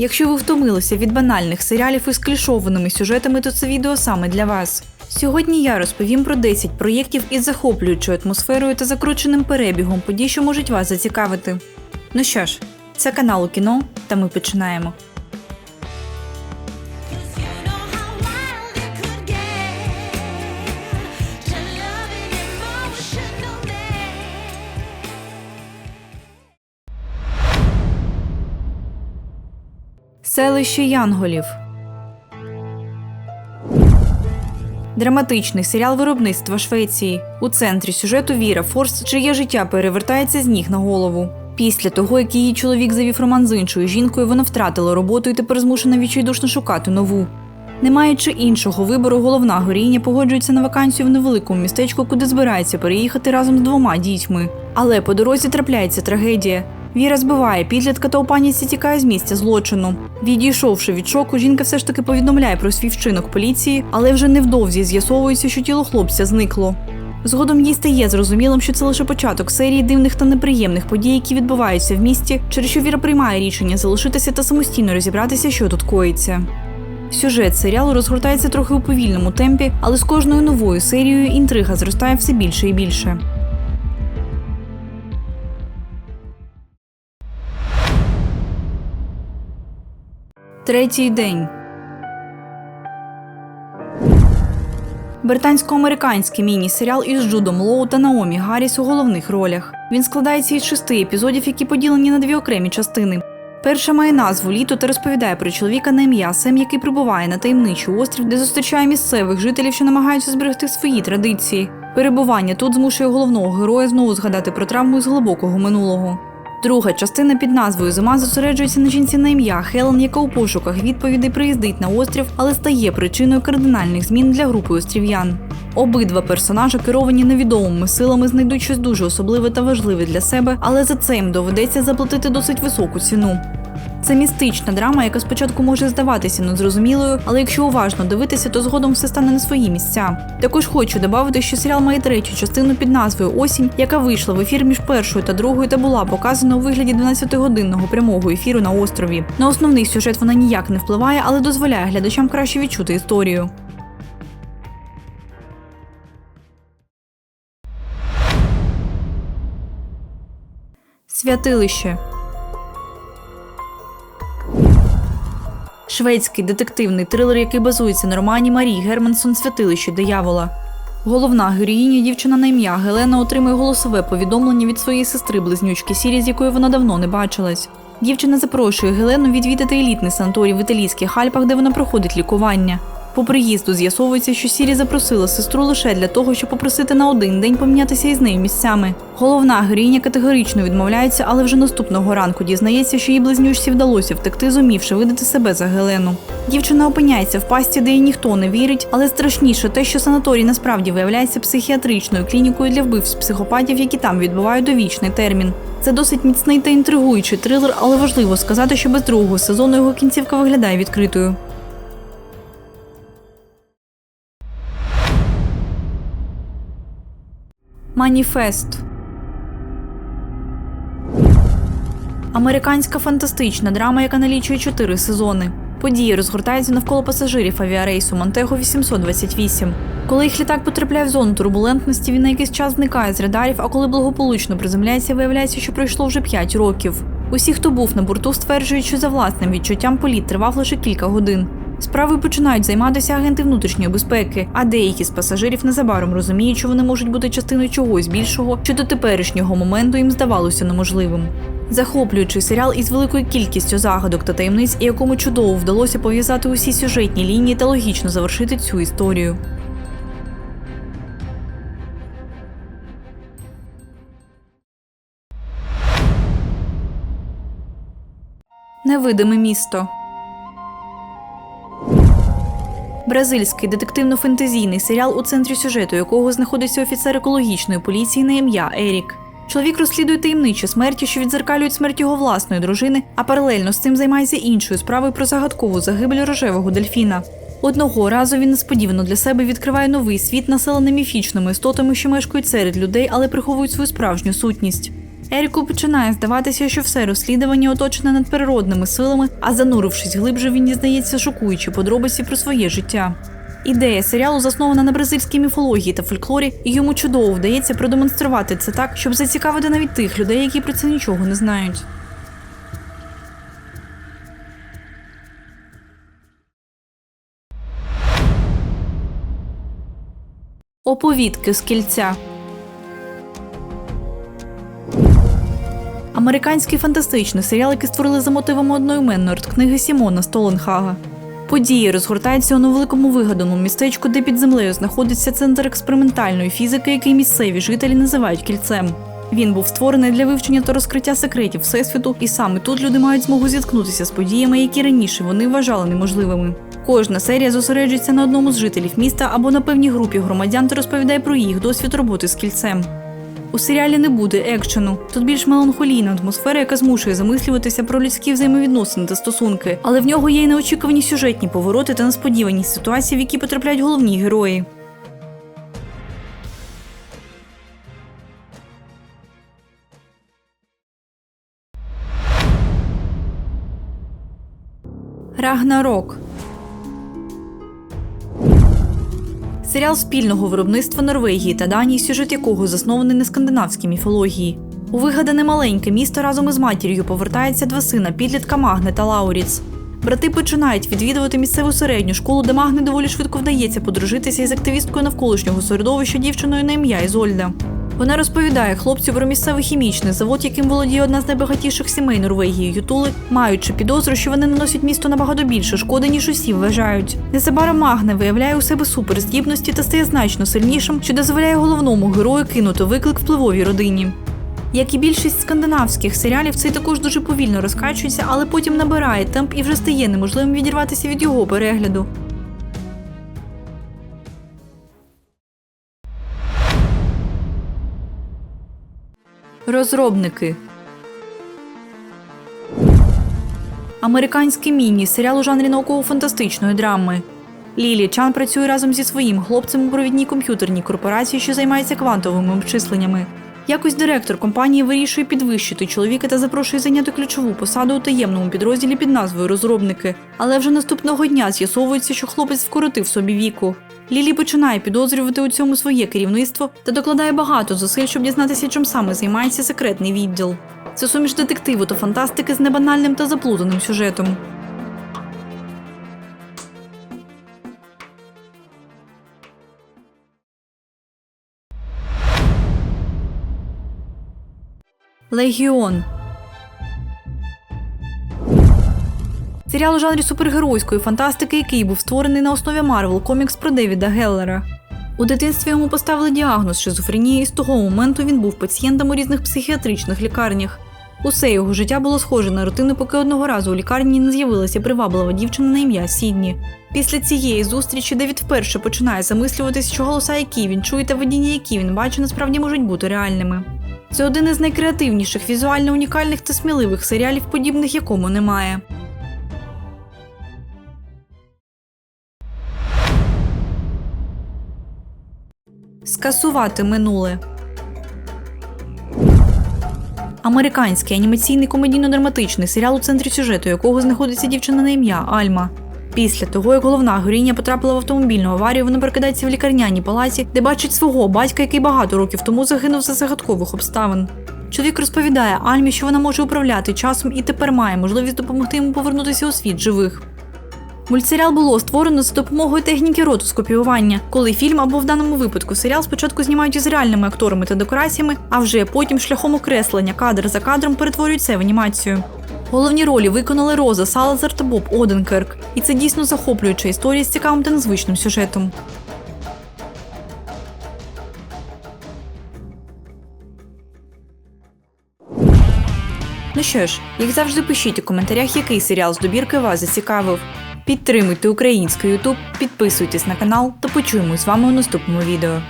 Якщо ви втомилися від банальних серіалів із клішованими сюжетами, то це відео саме для вас. Сьогодні я розповім про 10 проєктів із захоплюючою атмосферою та закрученим перебігом подій, що можуть вас зацікавити. Ну що ж, це канал у кіно, та ми починаємо. Селище Янголів. Драматичний серіал виробництва Швеції. У центрі сюжету Віра Форс, чиє життя перевертається з ніг на голову. Після того, як її чоловік завів роман з іншою жінкою, вона втратила роботу і тепер змушена відчайдушно шукати нову. Не маючи іншого вибору, головна героїня погоджується на вакансію в невеликому містечку, куди збирається переїхати разом з двома дітьми. Але по дорозі трапляється трагедія. Віра збиває підлітка та у паніці тікає з місця злочину. Відійшовши від шоку, жінка все ж таки повідомляє про свій вчинок поліції, але вже невдовзі з'ясовується, що тіло хлопця зникло. Згодом їй стає зрозумілим, що це лише початок серії дивних та неприємних подій, які відбуваються в місті, через що Віра приймає рішення залишитися та самостійно розібратися, що тут коїться. Сюжет серіалу розгортається трохи у повільному темпі, але з кожною новою серією інтрига зростає все більше і більше. Третій день. Британсько-американський міні-серіал із Джудом Лоу та Наомі Гарріс у головних ролях. Він складається із шести епізодів, які поділені на дві окремі частини. Перша має назву Літо та розповідає про чоловіка на ім'я Сем, який прибуває на таємничий острів, де зустрічає місцевих жителів, що намагаються зберегти свої традиції. Перебування тут змушує головного героя знову згадати про травму із глибокого минулого. Друга частина під назвою Зима зосереджується на жінці на ім'я Хелен, яка у пошуках відповідей приїздить на острів, але стає причиною кардинальних змін для групи острів'ян. Обидва персонажа керовані невідомими силами знайдуть щось дуже особливе та важливе для себе, але за це їм доведеться заплатити досить високу ціну. Це містична драма, яка спочатку може здаватися незрозумілою, але якщо уважно дивитися, то згодом все стане на свої місця. Також хочу додати, що серіал має третю частину під назвою Осінь, яка вийшла в ефір між першою та другою та була показана у вигляді 12-годинного прямого ефіру на острові. На основний сюжет вона ніяк не впливає, але дозволяє глядачам краще відчути історію. Святилище Шведський детективний трилер, який базується на романі Марії Германсон Святилище диявола. Головна героїня, дівчина на ім'я Гелена, отримує голосове повідомлення від своєї сестри близнючки Сірі, з якою вона давно не бачилась. Дівчина запрошує Гелену відвідати елітний санаторій в італійських Альпах, де вона проходить лікування. По приїзду з'ясовується, що Сірі запросила сестру лише для того, щоб попросити на один день помінятися із нею місцями. Головна героїня категорично відмовляється, але вже наступного ранку дізнається, що їй близнючці вдалося втекти, зумівши видати себе за Гелену. Дівчина опиняється в пасті, де їй ніхто не вірить, але страшніше те, що санаторій насправді виявляється психіатричною клінікою для вбивць психопатів, які там відбувають довічний термін. Це досить міцний та інтригуючий трилер, але важливо сказати, що без другого сезону його кінцівка виглядає відкритою. Маніфест. Американська фантастична драма, яка налічує чотири сезони. Події розгортаються навколо пасажирів авіарейсу Монтего 828. Коли їх літак потрапляє в зону турбулентності, він на якийсь час зникає з радарів, а коли благополучно приземляється, виявляється, що пройшло вже 5 років. Усі, хто був на борту, стверджують, що за власним відчуттям політ тривав лише кілька годин. Справою починають займатися агенти внутрішньої безпеки, а деякі з пасажирів незабаром розуміють, що вони можуть бути частиною чогось більшого, що до теперішнього моменту їм здавалося неможливим. Захоплюючий серіал із великою кількістю загадок та таємниць, і якому чудово вдалося пов'язати усі сюжетні лінії та логічно завершити цю історію. Невидиме місто. Бразильський детективно-фентезійний серіал, у центрі сюжету якого знаходиться офіцер екологічної поліції на ім'я Ерік. Чоловік розслідує таємничі смерті, що відзеркалюють смерть його власної дружини, а паралельно з цим займається іншою справою про загадкову загибель рожевого дельфіна. Одного разу він несподівано для себе відкриває новий світ, населений міфічними істотами, що мешкають серед людей, але приховують свою справжню сутність. Еріку починає здаватися, що все розслідування оточене надприродними силами, а занурившись глибше, він дізнається шокуючі подробиці про своє життя. Ідея серіалу заснована на бразильській міфології та фольклорі, і йому чудово вдається продемонструвати це так, щоб зацікавити навіть тих людей, які про це нічого не знають. Оповідки з кільця. Американський фантастичний серіал, який створили за мотивами одноіменної арт-книги Сімона Столенхага. Події розгортаються у невеликому вигаданому містечку, де під землею знаходиться центр експериментальної фізики, який місцеві жителі називають кільцем. Він був створений для вивчення та розкриття секретів всесвіту, і саме тут люди мають змогу зіткнутися з подіями, які раніше вони вважали неможливими. Кожна серія зосереджується на одному з жителів міста або на певній групі громадян та розповідає про їх досвід роботи з кільцем. У серіалі не буде екшену. Тут більш меланхолійна атмосфера, яка змушує замислюватися про людські взаємовідносини та стосунки, але в нього є й неочікувані сюжетні повороти та несподівані ситуації, в які потрапляють головні герої. Рагнарок Серіал спільного виробництва Норвегії та Данії, сюжет якого заснований на скандинавській міфології. У вигадане маленьке місто разом із матір'ю повертаються два сина підлітка Магне та Лауріц. Брати починають відвідувати місцеву середню школу, де Магне доволі швидко вдається подружитися із активісткою навколишнього середовища дівчиною на ім'я Ізольда. Вона розповідає хлопцю про місцевий хімічний завод, яким володіє одна з найбагатіших сімей Норвегії Ютули, маючи підозру, що вони наносять місту набагато більше шкоди, ніж усі вважають. Незабаром Магне виявляє у себе суперздібності та стає значно сильнішим, що дозволяє головному герою кинути виклик впливовій родині. Як і більшість скандинавських серіалів, цей також дуже повільно розкачується, але потім набирає темп і вже стає неможливим відірватися від його перегляду. Розробники Американський міні серіал у жанрі науково-фантастичної драми. Лілі Чан працює разом зі своїм хлопцем у провідній комп'ютерній корпорації, що займається квантовими обчисленнями. Якось директор компанії вирішує підвищити чоловіка та запрошує зайняти ключову посаду у таємному підрозділі під назвою Розробники. Але вже наступного дня з'ясовується, що хлопець вкоротив собі віку. Лілі починає підозрювати у цьому своє керівництво та докладає багато зусиль, щоб дізнатися, чим саме займається секретний відділ. Це суміш детективу та фантастики з небанальним та заплутаним сюжетом. Легіон. Серіал у жанрі супергеройської фантастики, який був створений на основі Marvel комікс про Девіда Геллера. У дитинстві йому поставили діагноз шизофренії, і з того моменту він був пацієнтом у різних психіатричних лікарнях. Усе його життя було схоже на рутину, поки одного разу у лікарні не з'явилася приваблива дівчина на ім'я Сідні. Після цієї зустрічі Девід вперше починає замислюватись, що голоса, які він чує, та видіння, які він бачить, насправді можуть бути реальними. Це один із найкреативніших, візуально унікальних та сміливих серіалів, подібних якому немає. Скасувати минуле. Американський анімаційний комедійно-драматичний серіал, у центрі сюжету якого знаходиться дівчина на ім'я Альма. Після того, як головна героїня потрапила в автомобільну аварію, вона прокидається в лікарняній палаці, де бачить свого батька, який багато років тому загинув за загадкових обставин. Чоловік розповідає Альмі, що вона може управляти часом і тепер має можливість допомогти йому повернутися у світ живих. Мультсеріал було створено за допомогою техніки ротоскопіювання, коли фільм або в даному випадку серіал спочатку знімають із реальними акторами та декораціями, а вже потім шляхом окреслення кадр за кадром перетворюють це в анімацію. Головні ролі виконали Роза Салазар та Боб Оденкерк, і це дійсно захоплююча історія з цікавим та незвичним сюжетом. Ну що ж, як завжди, пишіть у коментарях, який серіал з добірки вас зацікавив. Підтримуйте український YouTube, підписуйтесь на канал та почуємось з вами у наступному відео.